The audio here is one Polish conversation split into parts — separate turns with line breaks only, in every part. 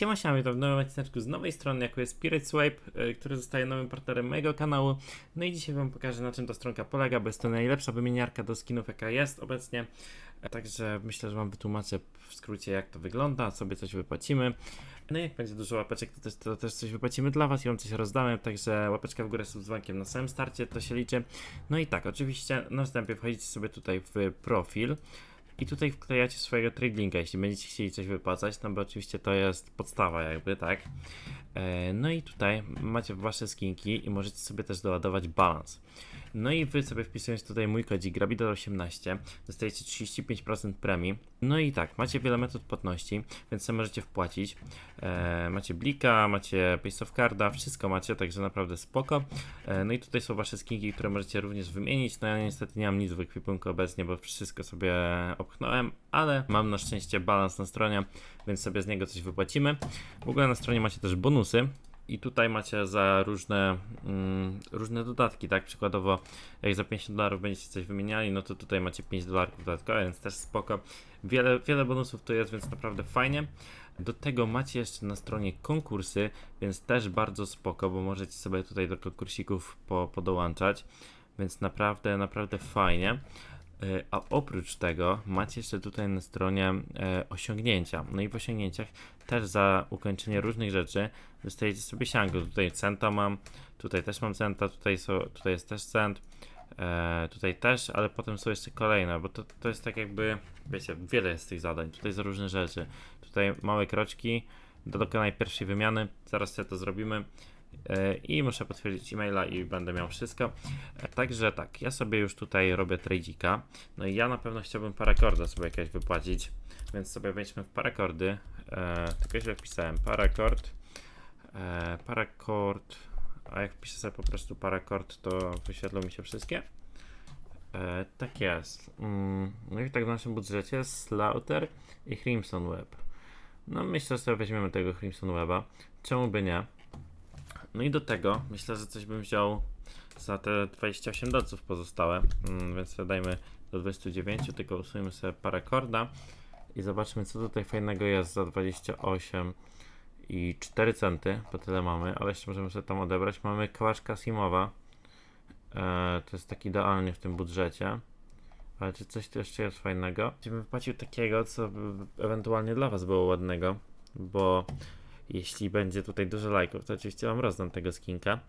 Siema, siema, witam w nowym odcinku z nowej strony, jaką jest Spirit Swipe, y, który zostaje nowym partnerem mojego kanału. No i dzisiaj wam pokażę na czym ta stronka polega, bo jest to najlepsza wymieniarka do skinów jaka jest obecnie. E, Także myślę, że wam wytłumaczę w skrócie jak to wygląda, sobie coś wypłacimy. No i jak będzie dużo łapeczek, to też, to też coś wypłacimy dla was i wam coś rozdamy, także łapeczka w górę z dzwonkiem na samym starcie, to się liczy. No i tak, oczywiście na wstępie wchodzicie sobie tutaj w profil. I tutaj wklejacie swojego trade linka, jeśli będziecie chcieli coś wypłacać, no bo oczywiście to jest podstawa jakby, tak. E, no i tutaj macie wasze skinki i możecie sobie też doładować balans. No i wy sobie wpisując tutaj mój kodzik Grabidol18 dostajecie 35% premii. No i tak, macie wiele metod płatności, więc sobie możecie wpłacić. E, macie Blika, macie Pace of Carda, wszystko macie, także naprawdę spoko. E, no i tutaj są wasze skinki, które możecie również wymienić. No ja niestety nie mam nic w ekwipunku obecnie, bo wszystko sobie opchnąłem, ale mam na szczęście balans na stronie, więc sobie z niego coś wypłacimy. W ogóle na stronie macie też bonusy. I tutaj macie za różne, mm, różne dodatki, tak? Przykładowo, jak za 50 dolarów będziecie coś wymieniali, no to tutaj macie 5 dolarów dodatkowe, więc też spoko. Wiele, wiele bonusów tu jest, więc naprawdę fajnie. Do tego macie jeszcze na stronie konkursy, więc też bardzo spoko, bo możecie sobie tutaj do konkursików po, podołączać, więc naprawdę, naprawdę fajnie. E, A oprócz tego macie jeszcze tutaj na stronie e, osiągnięcia. No i w osiągnięciach też za ukończenie różnych rzeczy dostajecie sobie siango. Tutaj centa mam, tutaj też mam centa, tutaj, są, tutaj jest też cent, e, tutaj też, ale potem są jeszcze kolejne, bo to, to jest tak jakby, wiecie, wiele jest tych zadań. Tutaj są różne rzeczy. Tutaj małe kroczki do dokonania pierwszej wymiany. Zaraz sobie to zrobimy. E, I muszę potwierdzić e-maila i będę miał wszystko. E, Także tak, ja sobie już tutaj robię tradzika. No i ja na pewno chciałbym parakorda sobie jakieś wypłacić, więc sobie wejdźmy w parakordy. E, tylko źle wpisałem, parakord. E, parakord. A jak wpiszę sobie po prostu parakord, to wyświetlą mi się wszystkie. E, tak jest. Mm, no i tak w naszym budżecie Slaughter i Crimson Web. No myślę, że sobie weźmiemy tego Crimson Weba. Czemu by nie? No i do tego myślę, że coś bym wziął za te 28 dolców pozostałe, mm, więc dajmy do 29, tylko usuniemy sobie parakorda i zobaczmy co tutaj fajnego jest za 28 i 4 centy, bo tyle mamy, ale jeszcze możemy sobie tam odebrać. Mamy kałacz Kasimowa, e, to jest tak idealnie w tym budżecie. Ale czy coś tu jeszcze jest fajnego? Gdybym wypłacił takiego, co by ewentualnie dla Was było ładnego, bo jeśli będzie tutaj dużo lajków, to oczywiście Wam rozdam tego skinka.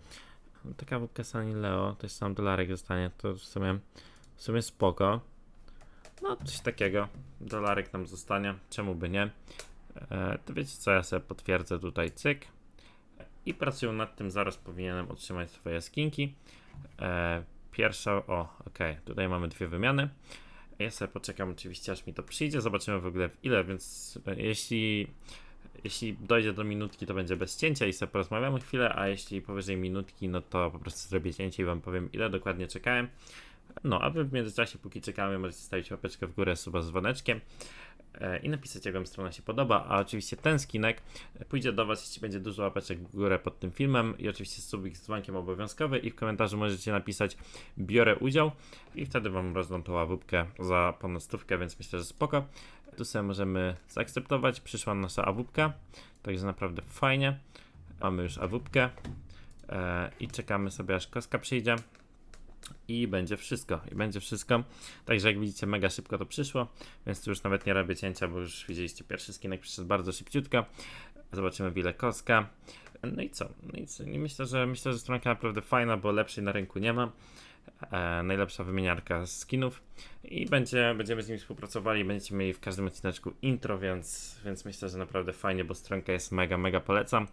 Taka wódka Sunny Leo, też sam dolarek zostanie, to w sumie, w sumie spoko. No, coś takiego. Dolarek nam zostanie, czemu by nie. E, to wiecie co, ja sobie potwierdzę tutaj cyk. I pracuję nad tym, zaraz powinienem otrzymać swoje skinki. E, pierwsza, o, ok, tutaj mamy dwie wymiany. Ja sobie poczekam oczywiście, aż mi to przyjdzie, zobaczymy w ogóle w ile, więc e, jeśli jeśli dojdzie do minutki, to będzie bez cięcia i sobie porozmawiamy chwilę, a jeśli powyżej minutki, no to po prostu zrobię cięcie i wam powiem, ile dokładnie czekałem. No, a wy w międzyczasie, póki czekamy, możecie stawić łapeczkę w górę, suba z dzwoneczkiem e, i napisać, jak wam strona się podoba, a oczywiście ten skinek pójdzie do was, jeśli będzie dużo łapeczek w górę pod tym filmem i oczywiście subik z dzwonkiem obowiązkowy i w komentarzu możecie napisać biorę udział i wtedy wam rozdam tą łapówkę za ponad stówkę, więc myślę, że spoko. Tu sobie możemy zaakceptować, przyszła nasza awupka, także naprawdę fajnie. Mamy już awupkę e, i czekamy sobie aż koska przyjdzie i będzie wszystko, i będzie wszystko. Także jak widzicie mega szybko to przyszło, więc tu już nawet nie robię cięcia, bo już widzieliście pierwszy skinek przyszedł bardzo szybciutko. Zobaczymy ile koska. No i co? No i co? Myślę, że myślę, że stronka naprawdę fajna, bo lepszej na rynku nie ma. E, najlepsza wymieniarka skinów i będzie, będziemy z nimi współpracowali. Będziecie mieli w każdym odcineczku intro, więc, więc myślę, że naprawdę fajnie, bo stronka jest mega, mega polecam.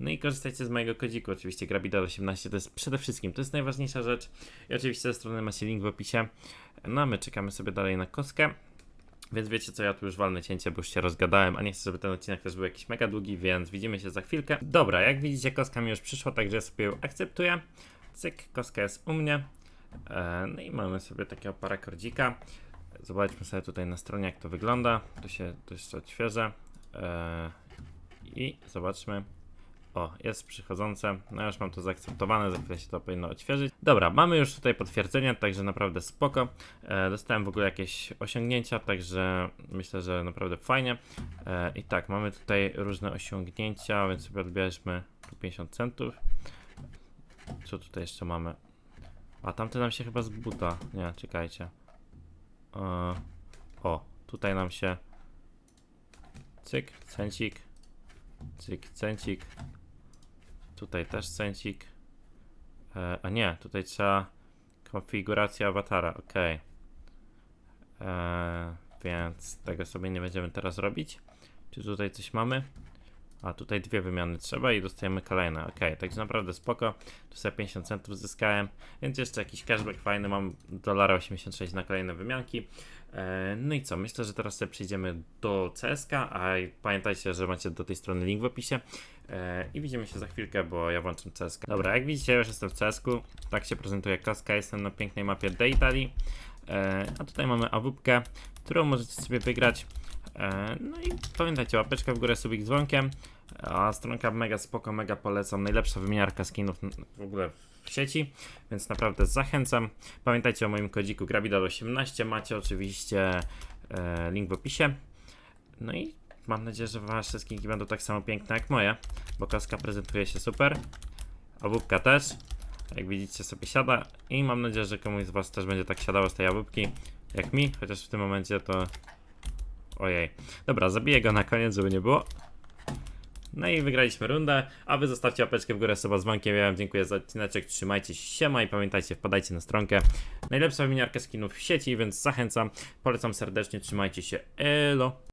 No i korzystajcie z mojego kodziku, oczywiście Grabidal18 to jest przede wszystkim, to jest najważniejsza rzecz. I oczywiście ze strony macie link w opisie. No a my czekamy sobie dalej na kostkę. Więc wiecie co, ja tu już walnę cięcie, bo już się rozgadałem, a nie chcę, żeby ten odcinek też był jakiś mega długi, więc widzimy się za chwilkę. Dobra, jak widzicie, kostka mi już przyszła, także ja sobie ją akceptuję. Cyk, kostka jest u mnie. E, No i mamy sobie takiego parakordzika. Zobaczmy sobie tutaj na stronie, jak to wygląda. To się to jeszcze odświeżę. E, I zobaczmy. O, jest przychodzące. No już mam to zaakceptowane, za chwilę się to powinno odświeżyć. Dobra, mamy już tutaj potwierdzenie, także naprawdę spoko. E, dostałem w ogóle jakieś osiągnięcia, także myślę, że naprawdę fajnie. E, I tak, mamy tutaj różne osiągnięcia, więc sobie odbierzmy tu 50 centów. Co tutaj jeszcze mamy? A tamte nam się chyba z buta. Nie, czekajcie. E, o, tutaj nam się. Cyk, cencik. Cyk, cencik. Tutaj też cencik. E, a nie, tutaj trzeba konfiguracja awatara, ok. E, więc tego sobie nie będziemy teraz robić. Czy tutaj coś mamy? A tutaj dwie wymiany trzeba i dostajemy kolejne. Ok, także naprawdę spoko. Tu sobie 50 centów zyskałem, więc jeszcze jakiś cashback fajny. Mam 1,86 na kolejne wymianki. E, No i co? Myślę, że teraz sobie przejdziemy do CSK, a pamiętajcie, że macie do tej strony link w opisie. E, I widzimy się za chwilkę, bo ja włączam CSK. Dobra, jak widzicie, już jestem w CSK. Tak się prezentuje kaska. Jestem na pięknej mapie Daytali. E, A tutaj mamy awupkę, którą możecie sobie wygrać. No i pamiętajcie, łapeczka w górę, subik dzwonkiem. A stronka mega spoko, mega polecam. Najlepsza wymiarka skinów w ogóle w sieci, więc naprawdę zachęcam. Pamiętajcie o moim kodziku Grabidal18. Macie oczywiście e, link w opisie. No i mam nadzieję, że wasze skinki będą tak samo piękne jak moje, bo kaska prezentuje się super. Awupka też. Jak widzicie sobie siada i mam nadzieję, że komuś z was też będzie tak siadało z tej awupki jak mi, chociaż w tym momencie to... Ojej. Dobra, zabiję go na koniec, żeby nie było. No i wygraliśmy rundę, a wy zostawcie łapeczkę w górę, suba z dzwonkiem. Ja wam dziękuję za odcineczek, trzymajcie się, siema i pamiętajcie, wpadajcie na stronkę. Najlepsza wymiarka skinów w sieci, więc zachęcam, polecam serdecznie, trzymajcie się, elo.